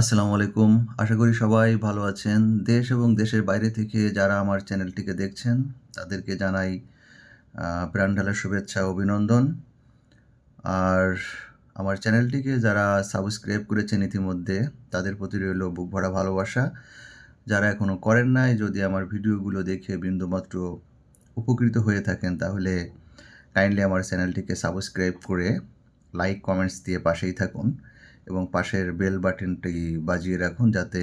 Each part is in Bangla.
আসসালামু আলাইকুম। আশা করি সবাই ভালো আছেন। দেশ এবং দেশের বাইরে থেকে যারা আমার চ্যানেলটিকে দেখছেন, তাদেরকে জানাই আ প্রাণঢালা শুভেচ্ছা অভিনন্দন। আর আমার চ্যানেলটিকে যারা সাবস্ক্রাইব করেছেন ইতিমধ্যে, তাদের প্রতি রইল বুক ভরা ভালোবাসা। যারা এখনও করেন নাই, যদি আমার ভিডিওগুলো দেখে বিন্দুমাত্র উপকৃত হয়ে থাকেন, তাহলে কাইন্ডলি আমার চ্যানেলটিকে সাবস্ক্রাইব করে লাইক, কমেন্টস দিয়ে পাশেই থাকুন এবং পাশের বেল বাটনটি বাজিয়ে রাখুন, যাতে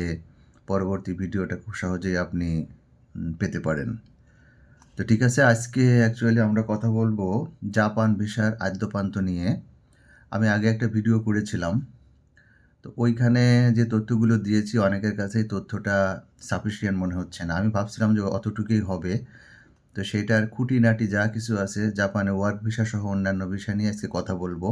পরবর্তী ভিডিওটা খুব সহজেই আপনি পেতে পারেন। তো ঠিক আছে, আজকে অ্যাকচুয়ালি আমরা কথা বলব জাপান ভিসার আদ্যোপান্ত নিয়ে। আমি আগে একটা ভিডিও করেছিলাম। তো ওইখানে যে তথ্যগুলো দিয়েছি, অনেকের কাছেই তথ্যটা সাফিসিয়েন্ট মনে হচ্ছে না। আমি ভাবছিলাম যে অতটুকুই হবে। তো সেইটার খুঁটিনাটি যা কিছু আছে, জাপানে ওয়ার্ক ভিসা সহ অন্যান্য বিষয় নিয়ে আজকে কথা বলব।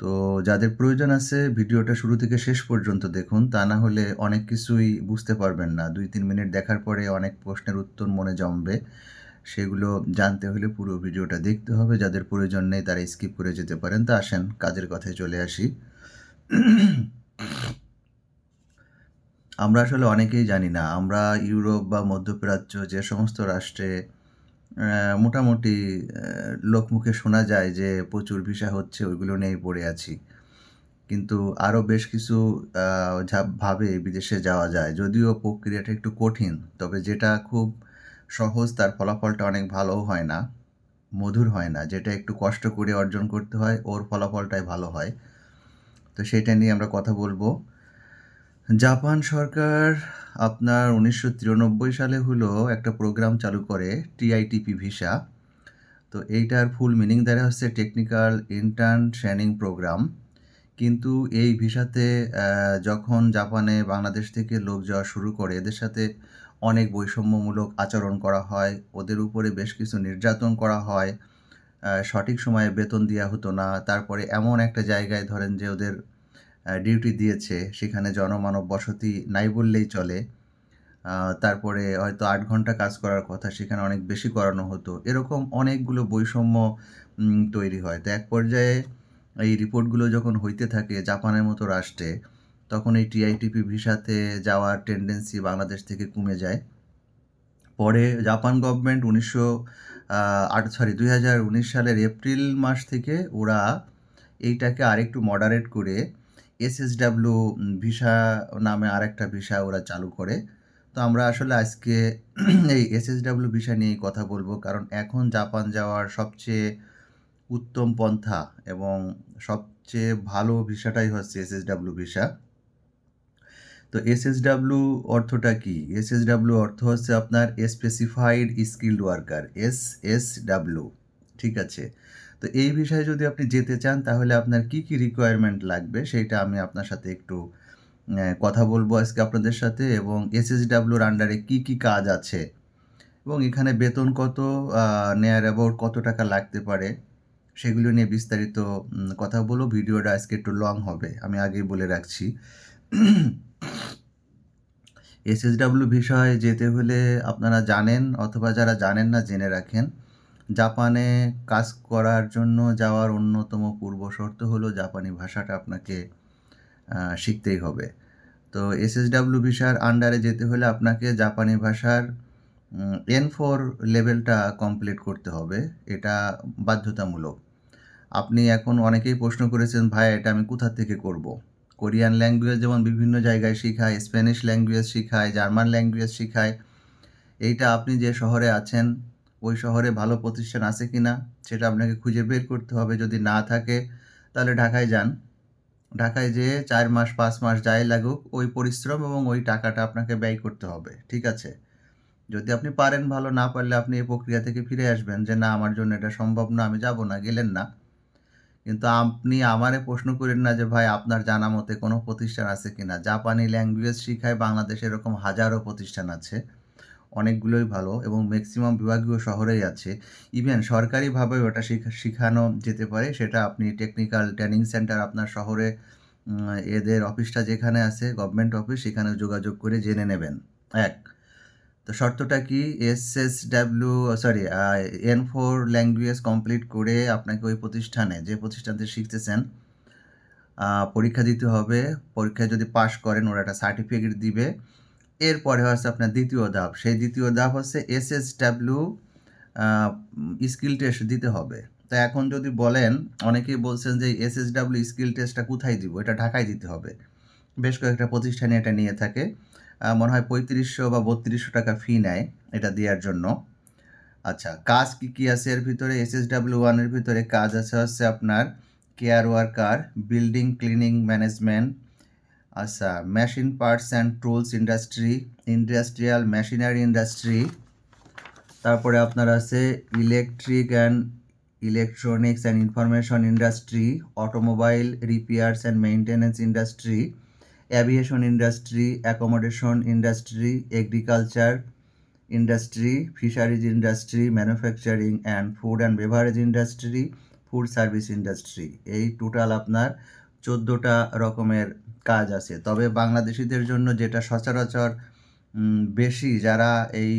তো যাদের প্রয়োজন আছে ভিডিওটা শুরু থেকে শেষ পর্যন্ত দেখুন। তা না হলে অনেক কিছুই বুঝতে পারবেন না। ২-৩ মিনিট দেখার পরে অনেক প্রশ্নের উত্তর মনে জমবে। সেগুলো জানতে হলে পুরো ভিডিওটা দেখতে হবে। যাদের প্রয়োজন নেই তারা স্কিপ করে যেতে পারেন। তো আসেন, কাজের কথায় চলে আসি। আমরা আসলে অনেকেই জানি না। আমরা ইউরোপ বা মধ্যপ্রাচ্য যে সমস্ত রাষ্ট্রে মোটামুটি লোকমুখে শোনা যায় যে প্রচুর ভিসা হচ্ছে, ওইগুলো নিয়েই পড়ে আছি। কিন্তু আরও বেশ কিছু ভাবে বিদেশে যাওয়া যায়। যদিও প্রক্রিয়াটা একটু কঠিন। তবে যেটা খুব সহজ তার ফলাফলটা অনেক ভালোও হয় না। মধুর হয় না। যেটা একটু কষ্ট করে অর্জন করতে হয়, ওর ফলাফলটাই ভালো হয়। তো সেটা নিয়ে আমরা কথা বলব। জাপান সরকার আপনার ১৯৯৩ সালে হলো একটা প্রোগ্রাম চালু করে টিআইটিপি ভিসা। তো এইটার ফুল মিনিং দ্বারা হচ্ছে টেকনিক্যাল ইন্টার্ন ট্রেনিং প্রোগ্রাম। কিন্তু এই ভিসাতে যখন জাপানে বাংলাদেশ থেকে লোক যাওয়া শুরু করে, এদের সাথে অনেক বৈষম্যমূলক আচরণ করা হয়। ওদের উপরে বেশ কিছু নির্যাতন করা হয়। সঠিক সময়ে বেতন দেওয়া হতো না। তারপরে এমন একটা জায়গায় ধরেন যে ওদের ডিউটি দিয়েছে, সেখানে জনমানব বসতি নাই বললেই চলে। তারপরে হয়তো আট ঘণ্টা কাজ করার কথা, সেখানে অনেক বেশি করানো হতো। এরকম অনেকগুলো বৈষম্য তৈরি হয়। তো এক পর্যায়ে এই রিপোর্টগুলো যখন হইতে থাকে জাপানের মতো রাষ্ট্রে, তখন এই টিআইটিপি ভিসাতে যাওয়ার টেন্ডেন্সি বাংলাদেশ থেকে কমে যায়। পরে জাপান গভর্নমেন্ট উনিশশো আট সরি ২০১৯ সালের এপ্রিল মাস থেকে ওরা এইটাকে আরেকটু মডারেট করে এসএসডাব্লিউ ভিসা নামে আরেকটা ভিসা ওরা চালু করে। তো আমরা আসলে আজকে এই এসএসডাব্লিউ ভিসা নিয়েই কথা বলব। কারণ এখন জাপান যাওয়ার সবচেয়ে উত্তম পন্থা এবং সবচেয়ে ভালো ভিসাটাই হচ্ছে এসএসডাব্লিউ ভিসা। তো এসএসডাব্লিউ অর্থটা কি? এসএসডাব্লিউ অর্থ হচ্ছে আপনার specified skilled worker, S S SSW. ঠিক আছে? তো এই বিষয়ে যদি আপনি যেতে চান তাহলে আপনার কী, কী রিকোয়ারমেন্ট লাগবে সেইটা আমি আপনার সাথে একটু কথা বলব আজকে আপনাদের সাথে এবং এসএসডাব্লিউর আন্ডারে কী, কী কাজ আছে এবং এখানে বেতন কত, নেয়ার অ্যাবাউট কত টাকা লাগতে পারে, সেগুলো নিয়ে বিস্তারিত কথা বলব। ভিডিওটা আজকে একটু লং হবে। আমি আগেই বলে রাখছি। এসএসডাব্লিউ বিষয়ে যেতে হলে আপনারা জানেন অথবা যারা জানেন না জেনে রাখেন। জাপানে কাজ করার জন্য যাওয়ার অন্যতম পূর্বশর্ত হলো জাপানি ভাষাটা আপনাকে শিখতেই হবে। তো এসএসডাব্লিউ ভিসার আন্ডারে যেতে হলে আপনাকে জাপানি ভাষার এন এন4 লেভেলটা কমপ্লিট করতে হবে। এটা বাধ্যতামূলক। আপনি এখন অনেকেই প্রশ্ন করেছেন, "ভাই এটা আমি কোথা থেকে করব?" কোরিয়ান ল্যাঙ্গুয়েজ যেমন বিভিন্ন জায়গায় শিখায়, স্প্যানিশ ল্যাঙ্গুয়েজ শিখায়, জার্মান ল্যাঙ্গুয়েজ শিখায়। এইটা আপনি যে শহরে আছেন, ওই শহরে ভালো প্রতিষ্ঠান আছে কি না সেটা আপনাকে খুঁজে বের করতে হবে। যদি না থাকে তাহলে ঢাকায় যান। ঢাকায় যেয়ে চার মাস পাঁচ মাস যাই লাগুক ওই পরিশ্রম এবং ওই টাকাটা আপনাকে ব্যয় করতে হবে। ঠিক আছে? যদি আপনি পারেন ভালো, না পারলে আপনি এই প্রক্রিয়া থেকে ফিরে আসবেন যে, "না আমার জন্য এটা সম্ভব না, আমি যাব না।" গেলেন না। কিন্তু আপনি আমারে প্রশ্ন করেন না যে, "ভাই আপনার জানা মতে কোনো প্রতিষ্ঠান আছে কিনা?" জাপানি ল্যাঙ্গুয়েজ শিখায় বাংলাদেশে এরকম হাজারো প্রতিষ্ঠান আছে। অনেকগুলোই ভালো এবং ম্যাক্সিমাম বিভাগীয় শহরেই আছে। ইভেন সরকারিভাবেও এটা শিখা শিখানো যেতে পারে। সেটা আপনি টেকনিক্যাল ট্রেনিং সেন্টার আপনার শহরে এদের অফিসটা যেখানে আছে গভর্নমেন্ট অফিস, সেখানে যোগাযোগ করে জেনে নেবেন। এক তো শর্তটা কি? SSW sorry N four language complete করে আপনাকে ওই প্রতিষ্ঠানে, যে প্রতিষ্ঠানতে শিখতেছেন, পরীক্ষা দিতে হবে পরীক্ষায় যদি পাশ করেন ওরা একটা সার্টিফিকেট দিবে এরপরে হচ্ছে আপনার দ্বিতীয় ধাপ। সেই দ্বিতীয় ধাপ হচ্ছে S S W skill test দিতে হবে। তা এখন যদি বলেন, অনেকেই বলছেন যে এস এস ডাব্লিউ স্কিল টেস্টটা কোথায় দিব? এটা ঢাকায় দিতে হবে। বেশ কয়েকটা প্রতিষ্ঠানে এটা নিয়ে থাকে। মনে হয় পঁয়ত্রিশশো বা বত্রিশশো টাকা ফি নেয় এটা দেওয়ার জন্য। আচ্ছা কাজ কী কী আছে এর ভিতরে? এস এস ডাব্লিউ ওয়ানের ভিতরে কাজ আছে হচ্ছে আপনার care worker building cleaning management আচ্ছা machine parts and tools industry industrial machinery industry তারপরে আপনার আছে electric and electronics and information industry automobile repairs and maintenance industry aviation industry accommodation industry agriculture industry fisheries industry manufacturing and food and beverage industry food service industry এই টোটাল আপনার চোদ্দোটা রকমের কাজ আছে। তবে বাংলাদেশিদের জন্য যেটা সচরাচর বেশি যারা এই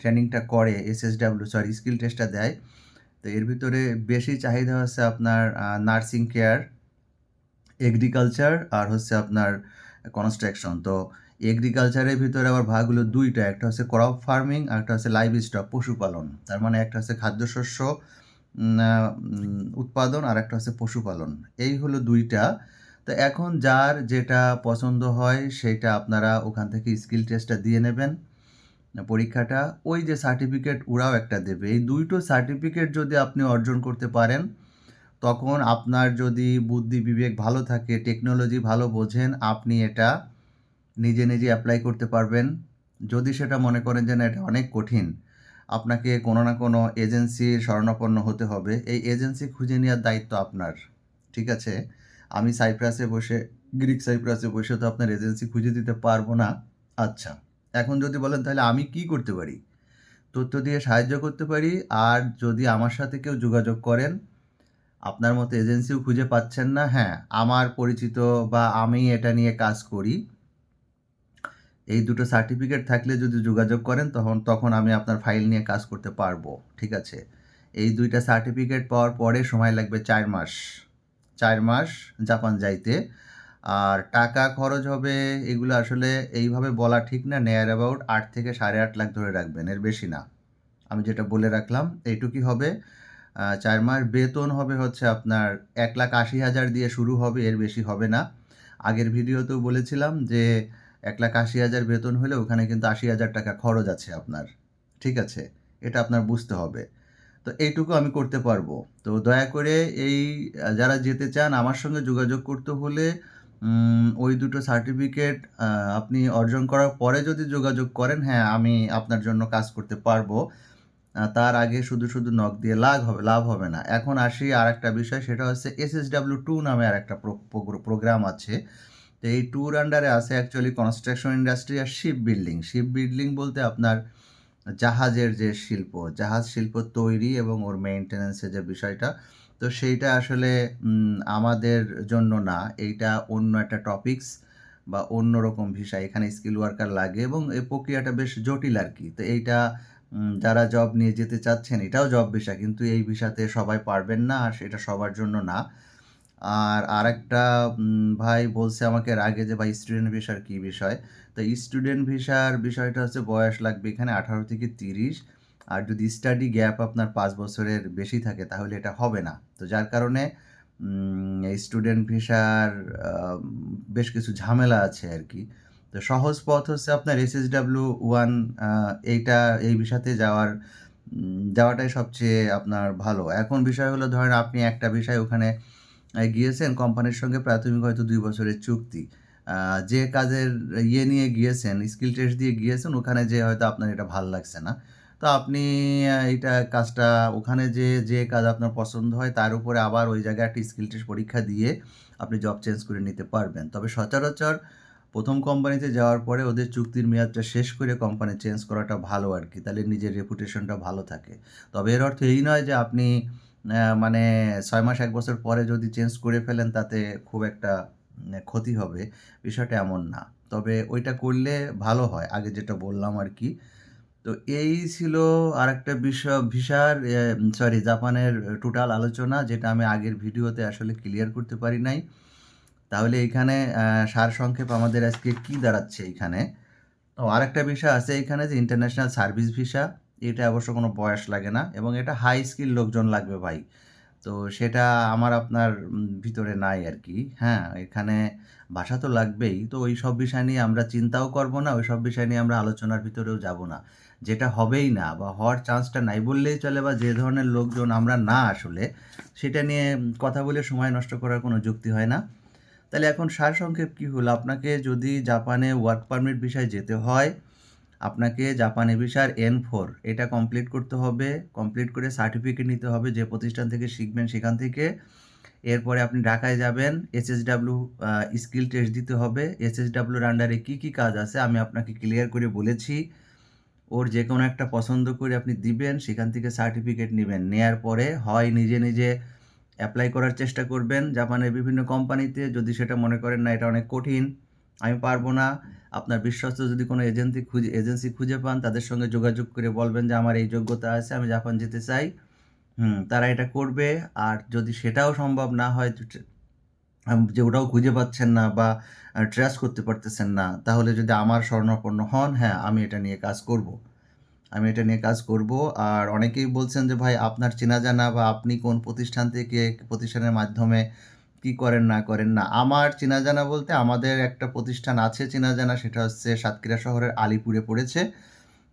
ট্রেনিংটা করে এসএসডাব্লিউ সরি স্কিল টেস্টটা দেয়, তো এর ভিতরে বেশি চাহিদা হচ্ছে আপনার নার্সিং কেয়ার এগ্রিকালচার আর হচ্ছে আপনার কনস্ট্রাকশন তো এগ্রিকালচারের ভিতরে আবার ভাগগুলো দুইটা, একটা হচ্ছে ক্রপ ফার্মিং আর একটা হচ্ছে লাইভ স্টক পশুপালন। তার মানে একটা হচ্ছে খাদ্যশস্য উৎপাদন আর একটা হচ্ছে পশুপালন। এই হলো দুইটা। তো এখন যার যেটা পছন্দ হয় সেটা আপনারা ওখান থেকে স্কিল টেস্টটা দিয়ে নেবেন, পরীক্ষাটা। ওই যে সার্টিফিকেট ওরাও একটা দেবে। এই দুইটো সার্টিফিকেট যদি আপনি অর্জন করতে পারেন, তখন আপনার যদি বুদ্ধি, বিবেক ভালো থাকে টেকনোলজি ভালো বোঝেন, আপনি এটা নিজে নিজে অ্যাপ্লাই করতে পারবেন। যদি সেটা মনে করেন যে না, এটা অনেক কঠিন, আপনাকে কোনো না কোনো এজেন্সির শরণাপন্ন হতে হবে। এই এজেন্সি খুঁজে নেওয়ার দায়িত্ব আপনার, ঠিক আছে? আমি সাইপ্রাসে বসে, গ্রিক সাইপ্রাসে বসে তো আপনার এজেন্সি খুঁজে দিতে পারব না। আচ্ছা এখন যদি বলেন তাহলে আমি কি করতে পারি? তথ্য দিয়ে সাহায্য করতে পারি, আর যদি আমার সাথে কেউ যোগাযোগ করেন, আপনার মতো এজেন্সিও খুঁজে পাচ্ছেন না হ্যাঁ আমার পরিচিত বা আমি এটা নিয়ে কাজ করি, এই দুটো সার্টিফিকেট থাকলে যদি যোগাযোগ করেন, তখন তখন আমি আপনার ফাইল নিয়ে কাজ করতে পারব, ঠিক আছে? এই দুইটা সার্টিফিকেট পাওয়ার পরে সময় লাগবে চার মাস। চার মাস জাপান যাইতে। আর টাকা খরচ হবে, এগুলো আসলে এইভাবে বলা ঠিক না। নেয়ার অ্যাবাউট আট থেকে সাড়ে আট লাখ ধরে রাখবেন, এর বেশি না। আমি যেটা বলে রাখলাম এইটুকুই হবে। চার মাস বেতন হবে হচ্ছে আপনার এক লাখ আশি হাজার দিয়ে শুরু হবে, এর বেশি হবে না। আগের ভিডিওতেও বলেছিলাম যে, এক লাখ আশি হাজার বেতন হলে ওখানে কিন্তু আশি হাজার টাকা খরচ আছে আপনার। ঠিক আছে? এটা আপনার বুঝতে হবে। তো এইটুকু আমি করতে পারব। তো দয়া করে এই, যারা যেতে চান, আমার সঙ্গে যোগাযোগ করতে হলে ওই দুটো সার্টিফিকেট আপনি অর্জন করার পরে যদি যোগাযোগ করেন হ্যাঁ আমি আপনার জন্য কাজ করতে পারব। তার আগে শুধু শুধু নখ দিয়ে লাভ হবে লাভ হবে না। এখন আসি আর একটা বিষয়, সেটা হচ্ছে এস এস ডাব্লিউ টু নামে আর একটা প্রোগ্রাম আছে। তো এই ট্যুর আন্ডারে আছে অ্যাকচুয়ালি কনস্ট্রাকশন ইন্ডাস্ট্রি আর শিপ বিল্ডিং শিপ বিল্ডিং বলতে আপনার জাহাজের যে শিল্প, জাহাজ শিল্প তৈরি এবং ওর মেনটেন্যান্সের যে বিষয়টা, তো সেইটা আসলে আমাদের জন্য না। এইটা অন্য একটা টপিক্স বা অন্য রকম ভিসা। এখানে স্কিল ওয়ার্কার লাগে এবং এই প্রক্রিয়াটা বেশ জটিল আর কি তো এইটা যারা জব নিয়ে যেতে চাচ্ছেন, এটাও জব ভিসা কিন্তু এই ভিসাতে সবাই পারবেন না আর সেটা সবার জন্য না। আর আরেকটা ভাই বলছে আমাকে আগে যে, ভাই স্টুডেন্ট ভিসার কী বিষয়? তো স্টুডেন্ট ভিসার বিষয়টা হচ্ছে বয়স লাগবে এখানে আঠারো থেকে তিরিশ। আর যদি স্টাডি গ্যাপ আপনার পাঁচ বছরের বেশি থাকে, তাহলে এটা হবে না। তো যার কারণে স্টুডেন্ট ভিসার বেশ কিছু ঝামেলা আছে আর কি। তো সহজ পথ হচ্ছে আপনার এস এস ডাব্লিউ ওয়ান এইটা, এই বিষয়তে যাওয়ার যাওয়াটাই সবচেয়ে আপনার ভালো। এখন বিষয় হলো, ধরেন আপনি একটা বিষয় ওখানে গিয়েছেন কোম্পানির সঙ্গে প্রাথমিক হয়তো দুই বছরের চুক্তি। যে কাজের ইয়ে নিয়ে গিয়েছেন, স্কিল টেস্ট দিয়ে গিয়েছেন, ওখানে যে হয়তো আপনার এটা ভালো লাগছে না। তো আপনি এটা কাজটা, ওখানে যে যে কাজ আপনার পছন্দ হয়, তার উপরে আবার ওই জায়গায় একটা স্কিল টেস্ট পরীক্ষা দিয়ে আপনি জব চেঞ্জ করে নিতে পারবেন। তবে সচরাচর প্রথম কোম্পানিতে যাওয়ার পরে ওদের চুক্তির মেয়াদটা শেষ করে কোম্পানি চেঞ্জ করাটা ভালো আর কি, তাহলে নিজের রেপুটেশনটা ভালো থাকে। তবে এর অর্থ এই নয় যে আপনি মানে ছয় মাস, এক বছর পরে যদি চেঞ্জ করে ফেলেন, তাতে খুব একটা ক্ষতি হবে। বিষয়টা এমন না। তবে ওইটা করলে ভালো হয়, আগে যেটা বললাম আর কি। তো এই ছিল আর একটা বিষয়, ভিসার সরি জাপানের টোটাল আলোচনা, যেটা আমি আগের ভিডিওতে আসলে ক্লিয়ার করতে পারি নাই। তাহলে এইখানে সারসংক্ষেপ আমাদের আজকে কি দাঁড়াচ্ছে এইখানে ও আরেকটা বিষয় আছে এখানে যে ইন্টারন্যাশনাল সার্ভিস ভিসা এটা অবশ্য কোনো বয়স লাগে না এবং এটা হাই স্কিল লোকজন লাগবে ভাই। তো সেটা আমার আপনার ভিতরে নাই আর কি। হ্যাঁ এখানে ভাষা তো লাগবেই। তো ওই সব বিষয় নিয়ে আমরা চিন্তাও করব না, ওই সব বিষয় নিয়ে আমরা আলোচনার ভিতরেও যাব না। যেটা হবেই না বা হওয়ার চান্সটা নাই বললেই চলে বা যে ধরনের লোকজন আমরা না আসলে, সেটা নিয়ে কথা বলে সময় নষ্ট করার কোনো যুক্তি হয় না। তাহলে এখন সারসংক্ষেপ কী হলো? আপনাকে যদি জাপানে ওয়ার্ক পারমিট বিষয়ে যেতে হয় আপনাকে জাপানি ভিসার এন ফোর এটা কমপ্লিট করতে হবে কমপ্লিট করে সার্টিফিকেট নিতে হবে যে প্রতিষ্ঠান থেকে শিখবেন সেখান থেকে। এরপরে আপনি ঢাকায় যাবেন এসএসডাব্লিউ স্কিল টেস্ট দিতে হবে। এসএসডাব্লিউর আন্ডারে কী কী কাজ আছে আমি আপনাকে ক্লিয়ার করে বলেছি। ওর যে কোনো একটা পছন্দ করে আপনি দিবেন, সেখান থেকে সার্টিফিকেট নেবেন। নেয়ার পরে হয় নিজে নিজে অ্যাপ্লাই করার চেষ্টা করবেন। জাপানের বিভিন্ন কোম্পানিতে যদি সেটা মনে করেন না, এটা অনেক কঠিন। আমি পারব না। আপনার বিশ্বস্ত যদি কোনো এজেন্সি খুঁজে এজেন্সি খুঁজে পান, তাদের সঙ্গে যোগাযোগ করে বলবেন যে আমার এই যোগ্যতা আছে, আমি জাপান যেতে চাই। হুম, তারা এটা করবে। আর যদি সেটাও সম্ভব না হয়, যে ওটাও খুঁজে পাচ্ছেন না বা ট্রেস করতে পারতেছেন না, তাহলে যদি আমার স্বর্ণাপন্ন হন হ্যাঁ আমি এটা নিয়ে কাজ করব। আমি এটা নিয়ে কাজ করব। আর অনেকেই বলছেন যে, ভাই, আপনার চেনা জানা বা আপনি কোন প্রতিষ্ঠান থেকে প্রতিষ্ঠানের মাধ্যমে কি করেন, না করেন, না। আমার চেনা জানা বলতে আমাদের একটা প্রতিষ্ঠান আছে চেনা জানা সেটা হচ্ছে সাতক্ষীরা শহরের আলিপুরে পড়েছে।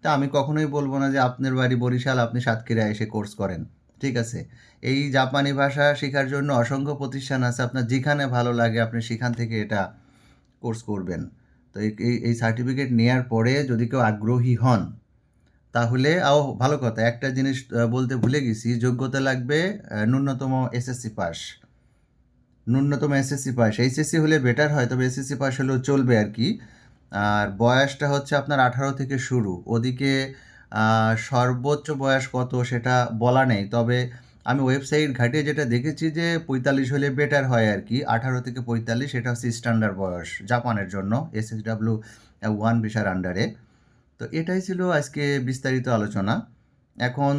তা আমি কখনোই বলব না যে আপনার বাড়ি বরিশাল, আপনি সাতক্ষীরা এসে কোর্স করেন, ঠিক আছে? এই জাপানি ভাষা শেখার জন্য অসংখ্য প্রতিষ্ঠান আছে, আপনার যেখানে ভালো লাগে আপনি সেখান থেকে এটা কোর্স করবেন। তো এই, এই- সার্টিফিকেট নেওয়ার পরে যদি কেউ আগ্রহী হন, তাহলে, আও, ভালো কথা, একটা জিনিস বলতে ভুলে গেছি, যোগ্যতা লাগবে ন্যূনতম এসএসসি পাস। ন্যূনতম এসএসসি পাস এইচএসসি হলে বেটার হয়, তবে এসএসসি পাস হলেও চলবে আর কি। আর বয়সটা হচ্ছে আপনার আঠারো থেকে শুরু। ওদিকে সর্বোচ্চ বয়স কত সেটা বলা নেই। তবে আমি ওয়েবসাইট ঘাটিয়ে যেটা দেখেছি যে পঁয়তাল্লিশ হলে বেটার হয় আর কি। আঠারো থেকে পঁয়তাল্লিশ, এটা হচ্ছে স্ট্যান্ডার্ড বয়স জাপানের জন্য এসএসডাব্লিউ ওয়ান ভিসার আন্ডারে তো এটাই ছিল আজকে বিস্তারিত আলোচনা। এখন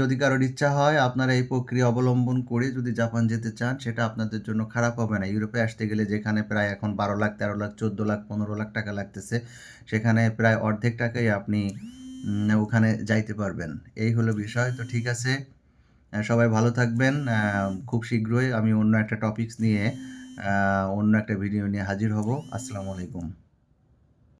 যদি কারোর ইচ্ছা হয় আপনারা এই প্রক্রিয়া অবলম্বন করে যদি জাপান যেতে চান, সেটা আপনাদের জন্য খারাপ হবে না। ইউরোপে আসতে গেলে যেখানে প্রায় এখন বারো লাখ, তেরো লাখ, চোদ্দ লাখ, পনেরো লাখ টাকা লাগতেছে, সেখানে প্রায় অর্ধেক টাকাই আপনি ওখানে যাইতে পারবেন। এই হলো বিষয়। তো ঠিক আছে সবাই ভালো থাকবেন। খুব শীঘ্রই আমি অন্য একটা টপিকস নিয়ে অন্য একটা ভিডিও নিয়ে হাজির হব। আসসালামু আলাইকুম।